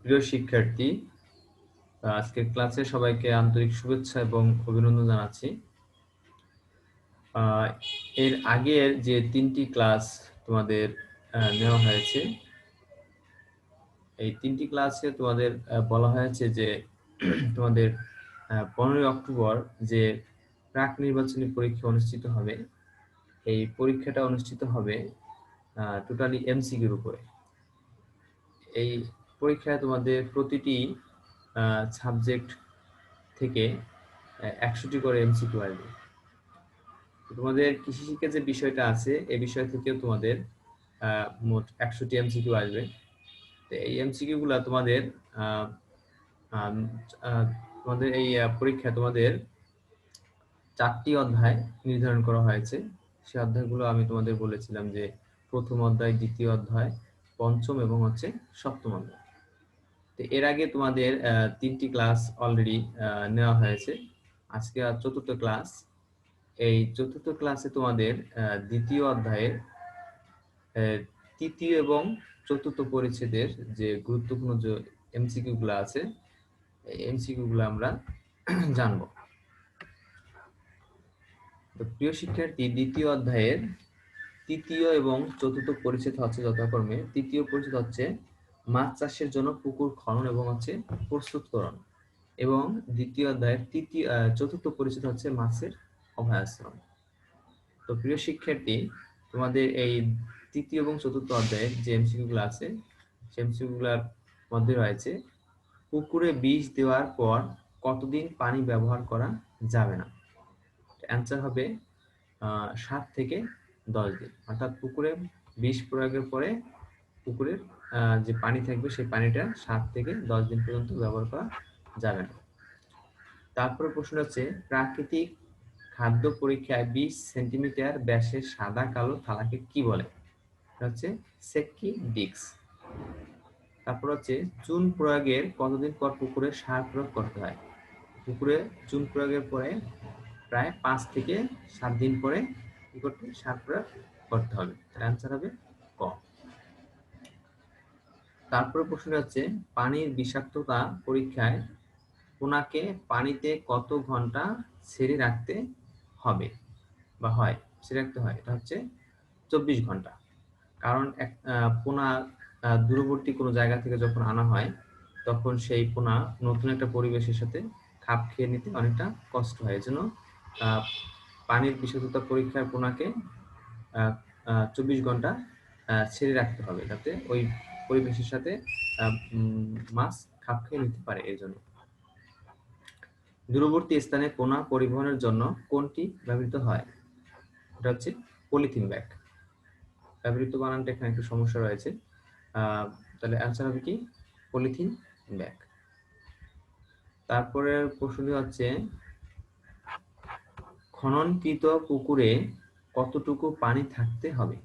প্রিয় শিক্ষার্থী আজকের ক্লাসে সবাইকে আন্তরিক শুভেচ্ছা এবং অভিনন্দন জানাচ্ছি। এর আগের যে তিনটি ক্লাস তোমাদের নেওয়া হয়েছে, এই তিনটি ক্লাসে তোমাদের বলা হয়েছে যে তোমাদের পনেরোই অক্টোবর যে প্রাক নির্বাচনী পরীক্ষা অনুষ্ঠিত হবে, এই পরীক্ষাটা অনুষ্ঠিত হবে টোটালি এমসিকিউর উপরে। এই পরীক্ষায় তোমাদের প্রতিটি সাবজেক্ট থেকে একশোটি করে এমসিকিউ আসবে তোমাদের কৃষি শিক্ষা যে বিষয়টা আছে এই বিষয় থেকেও তোমাদের মোট একশোটি এমসিকিউ আসবে। তো এই এমসিকিউ গুলা তোমাদের তোমাদের এই পরীক্ষায় তোমাদের চারটি অধ্যায় নির্ধারণ করা হয়েছে। সেই অধ্যায়গুলো আমি তোমাদের বলেছিলাম যে প্রথম অধ্যায়, দ্বিতীয় অধ্যায়, পঞ্চম এবং হচ্ছে সপ্তম অধ্যায়। তো এর আগে তোমাদের তিনটি ক্লাস অলরেডি নেওয়া হয়েছে। আজকে চতুর্থ ক্লাস এই চতুর্থ ক্লাসে তোমাদের দ্বিতীয় অধ্যায়ের তৃতীয় এবং চতুর্থ পরিচ্ছেদের যে গুরুত্বপূর্ণ যে এমসিকিউ গুলো আছে, এই এমসিকিউ গুলো আমরা জানব। তো প্রিয় শিক্ষার্থী, দ্বিতীয় অধ্যায়ের তৃতীয় এবং চতুর্থ পরিচ্ছেদ হচ্ছে যথাক্রমে। তৃতীয় পরিচ্ছেদ হচ্ছে মাছ চাষের জন্য পুকুর খনন এবং হচ্ছে প্রস্তুতকরণ। এবং দ্বিতীয় অধ্যায়ের তৃতীয় চতুর্থ পরিচিত হচ্ছে মাছের অভয়াশ্রম। তো প্রিয় শিক্ষার্থী, তোমাদের এই তৃতীয় এবং চতুর্থ অধ্যায়ের যে এমসিকিউ গুলো আছে সেই এমসিকিউগুলোর মধ্যে রয়েছে, পুকুরে বীজ দেওয়ার পর কতদিন পানি ব্যবহার করা যাবে না? অ্যান্সার হবে সাত থেকে দশ দিন। অর্থাৎ পুকুরে বিষ প্রয়োগের পরে পুকুরের যে পানি থাকবে, সেই পানিটা সাত থেকে দশ দিন পর্যন্ত ব্যবহার করা যাবে না। তারপরে প্রশ্ন হচ্ছে, প্রাকৃতিক খাদ্য পরীক্ষায় বিশ সেন্টিমিটার ব্যাসের সাদা কালো থালাকে কি বলে? হচ্ছে সেকি ডিক্স তারপর হচ্ছে, চুন প্রয়োগের কতদিন পর পুকুরে সার প্রয়োগ করতে হয়? পুকুরে চুন প্রয়োগের পরে প্রায় পাঁচ থেকে সাত দিন পরে কি করতে সার প্রয়োগ করতে হবে। তার অ্যান্সার হবে ক। তারপরে প্রশ্ন হচ্ছে, পানির বিষাক্ততা পরীক্ষায় ওনাকে পানিতে কত ঘণ্টা ছেড়ে রাখতে হবে বা হয়, ছেড়ে রাখতে হয়? এটা হচ্ছে চব্বিশ ঘণ্টা। কারণ এক পোনা দূরবর্তী কোনো জায়গা থেকে যখন আনা হয়, তখন সেই পোনা নতুন একটা পরিবেশের সাথে খাপ খেয়ে নিতে অনেকটা কষ্ট হয়। এজন্য পানির বিষাক্ততা পরীক্ষার পোনাকে চব্বিশ ঘণ্টা ছেড়ে রাখতে হবে। যাতে ওই পরিবেশের সাথে মাছ খাপ খেয়ে নিতে পারে এই জন্য। দূরবর্তী স্থানে পোনা পরিবহনের জন্য কোনটি ব্যবহৃত হয়? এটা হচ্ছে পলিথিন ব্যাগ। ব্যবহৃত বানানটা এখানে একটু সমস্যা রয়েছে। তাহলে অ্যান্সার হবে কি? Polythene bag. তারপরে প্রশ্নটি হচ্ছে, খননকৃত পুকুরে কতটুকু পানি থাকতে হবে?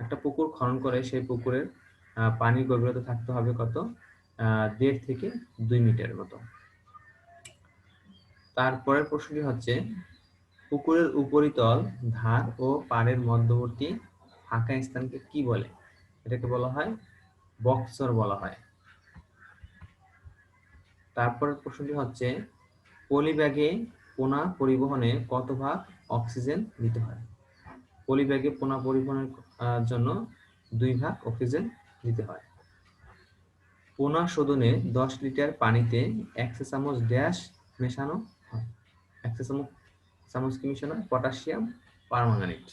একটা পুকুর খনন করে সেই পুকুরের পানির গভীরতা থাকতে হবে কত? দেড় থেকে দুই মিটার মতো। তারপরের প্রশ্নটি হচ্ছে, পুকুরের উপরিতল, ধার ও পাড়ের মধ্যবর্তী ফাঁকা স্থানকে কি বলে? এটাকে বলা হয় বক্সর বলা হয়। তারপরের প্রশ্নটি হচ্ছে পলি ব্যাগে পোনা পরিবহনে কত ভাগ অক্সিজেন দিতে হয়? পলি ব্যাগে পোনা পরিবহনের জন্য দুই ভাগ অক্সিজেন দিতে হয়। পোনা শোধনে দশ লিটার পানিতে এক চামচ ড্যাশ মেশানো হয়। এক চামচ চামচ কি মেশানো? Potassium, permanganate.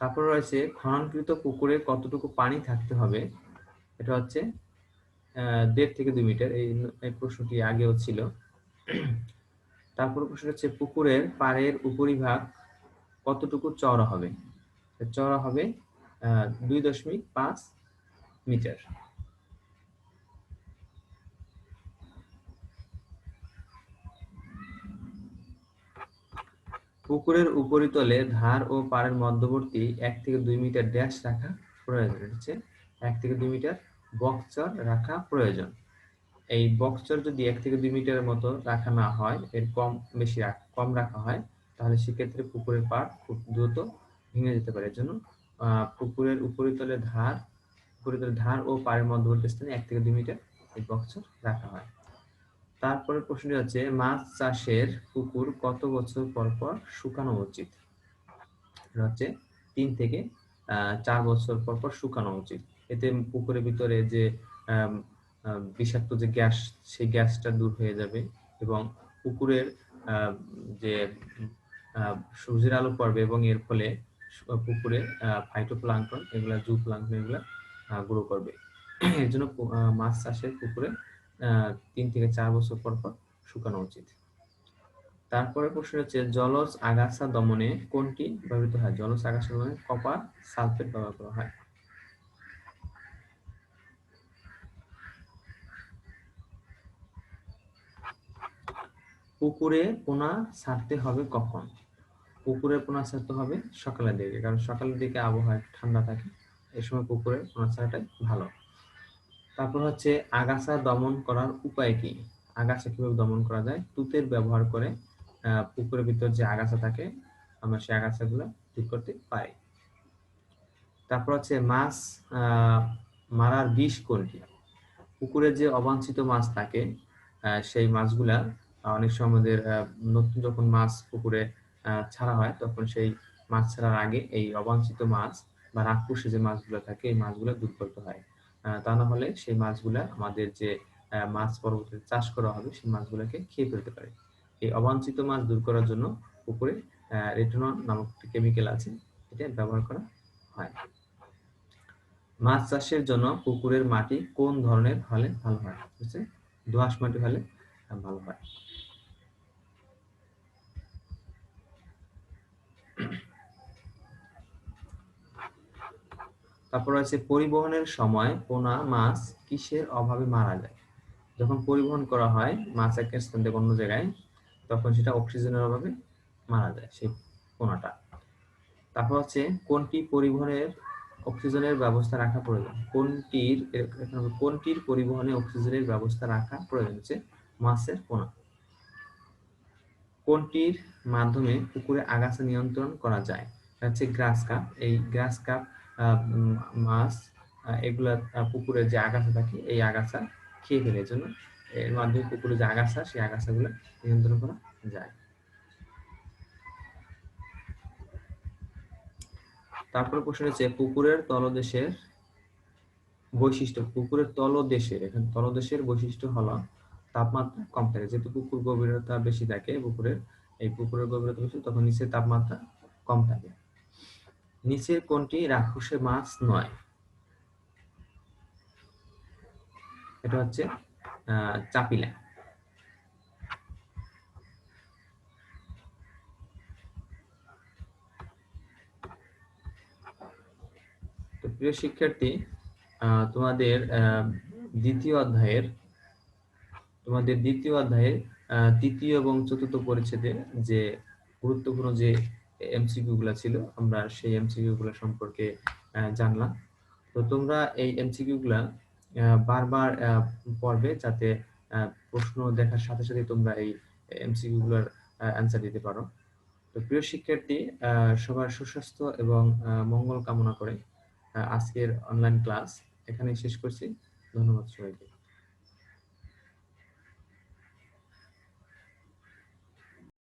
তারপর রয়েছে খননকৃত পুকুরে কতটুকু পানি থাকতে হবে? এটা হচ্ছে দেড় থেকে দুই মিটার। এই প্রশ্নটি আগেও ছিল। তারপর প্রশ্ন হচ্ছে, পুকুরের পাড়ের উপরিভাগ কতটুকু চওড়া হবে? চওড়া হবে দুই দশমিক পাঁচ মিটার। পুকুরের উপরিতলে ধার ও পাড়ের মধ্যবর্তী এক থেকে দুই মিটার ড্যাশ রাখা প্রয়োজন। হচ্ছে এক থেকে দুই মিটার বক্সচর রাখা প্রয়োজন। এই বক্সচর যদি এক থেকে দুই মিটারের মতো রাখা না হয়, এর কম বেশি কম রাখা হয়, তাহলে সেক্ষেত্রে পুকুরের পাড় খুব দ্রুত ভেঙে যেতে পারে। জন্য পুকুরের উপরিতলের ধার উপরিতলের ধার ও পাড়ের মধ্যবর্তী স্থানে এক থেকে দুই মিটার এই বক্সর রাখা হয়। তারপরে প্রশ্নটি হচ্ছে, মাছ চাষের পুকুর কত বছর পর পর শুকানো উচিত? হচ্ছে তিন থেকে চার বছর পর পর শুকানো উচিত। এতে পুকুরের ভিতরে যে বিষাক্ত যে গ্যাস, সেই গ্যাসটা দূর হয়ে যাবে এবং পুকুরের যে সূর্যের আলো পড়বে এবং এর ফলে পুকুরে ফাইটোপ্লাঙ্কটন এগুলা জু প্লাঙ্কটন এগুলা গ্রো করবে। এর জন্য মাছ চাষের পুকুরে তিন থেকে চার বছর পর পর শুকানো উচিত। তারপরে প্রশ্ন হচ্ছে, জলজ আগাছা দমনে কোনটি ব্যবহৃত হয়? জলজ আগাছা দমনে কপার সালফেট ব্যবহার করা হয়। পুকুরে পোনা ছাড়তে হবে কখন? পুকুরে পোনা ছাড়তে হবে সকালের দিকে, কারণ সকালের দিকে আবহাওয়া ঠান্ডা থাকে, এই সময় পুকুরে পোনা ছাড়াটাই ভালো। তারপর হচ্ছে আগাছা দমন করার উপায় কি? আগাছা কীভাবে দমন করা যায়? তুতের ব্যবহার করে পুকুরের ভিতর যে আগাছা থাকে, আমরা সেই আগাছাগুলো ঠিক করতে পারি। তারপর হচ্ছে মাছ মারার বিষ কোনটি? পুকুরে যে অবাঞ্ছিত মাছ থাকে সেই মাছগুলা অনেক সময় আমাদের নতুন যখন মাছ পুকুরে ছাড়া হয়, তখন সেই মাছ ছাড়ার আগে এই অবাঞ্ছিত মাছ বা রাক্ষসে যে মাছগুলো থাকে, এই মাছগুলো দূর করতে হয় তা না হলে সেই মাছগুলা আমাদের যে মাছ পরবর্তীতে চাষ করা হবে, সেই মাছগুলোকে খেয়ে ফেলতে পারে। এই অবাঞ্ছিত মাছ দূর করার জন্য পুকুরে রেটনন নামক একটি কেমিক্যাল আছে, এটা ব্যবহার করা হয়। মাছ চাষের জন্য পুকুরের মাটি কোন ধরনের হলে ভালো হয় হচ্ছে দোআঁশ মাটি হলে ভালো হয়। তারপর আছে পরিবহনের সময়, পোনা, মাছ কিসের অভাবে মারা যায়? যখন পরিবহন করা হয়, মাছ এক স্থান থেকে অন্য জায়গায়, তখন সেটা অক্সিজেনের অভাবে মারা যায় সেই পোনাটা। তারপর হচ্ছে কোনটি পরিবহনের অক্সিজেনের ব্যবস্থা রাখা প্রয়োজন? কোনটির কোনটির পরিবহনে অক্সিজেনের ব্যবস্থা রাখা প্রয়োজন? হচ্ছে মাছের পোনা। কোনটির মাধ্যমে পুকুরে আগাছা নিয়ন্ত্রণ করা যায়? হচ্ছে গ্রাস কাপ। এই গ্রাস কাপ মাছ এগুলা পুকুরের যে আগাছা থাকে, এই আগাছা খেয়ে ফেলে। জন্য এর মাধ্যমে পুকুরে যে আগাছা, সেই আগাছা আগাছাগুলো নিয়ন্ত্রণ করা যায়। তারপর প্রশ্ন হচ্ছে, পুকুরের তলদেশের বৈশিষ্ট্য, পুকুরের তলদেশের, এখানে তলদেশের বৈশিষ্ট্য হলো তাপমাত্রা কম থাকে। যেহেতু পুকুর গভীরতা বেশি থাকে, পুকুরের, এই পুকুরের গভীরতা বেশি, তখন নিচে তাপমাত্রা কম থাকে। নিচের কোনটি রাক্ষসে মাছ নয়। এটা হচ্ছে চাপিলা। তো প্রিয় শিক্ষার্থী তোমাদের দ্বিতীয় অধ্যায়ের, তোমাদের দ্বিতীয় অধ্যায়ের তৃতীয় এবং চতুর্থ পরিচ্ছেদে যে গুরুত্বপূর্ণ যে এমসিকিউ গুলা ছিল, আমরা সেই এমসিকিউ গুলা সম্পর্কে জানলাম। তো তোমরা এই এমসিকিউ গুলা বারবার পড়বে যাতে প্রশ্ন দেখার সাথে সাথে তোমরা এই এমসিকিউ গুলার অ্যান্সার দিতে পারো। তো প্রিয় শিক্ষার্থী সবার সুস্বাস্থ্য এবং মঙ্গল কামনা করে আজকের অনলাইন ক্লাস এখানেই শেষ করছি। ধন্যবাদ সবাইকে।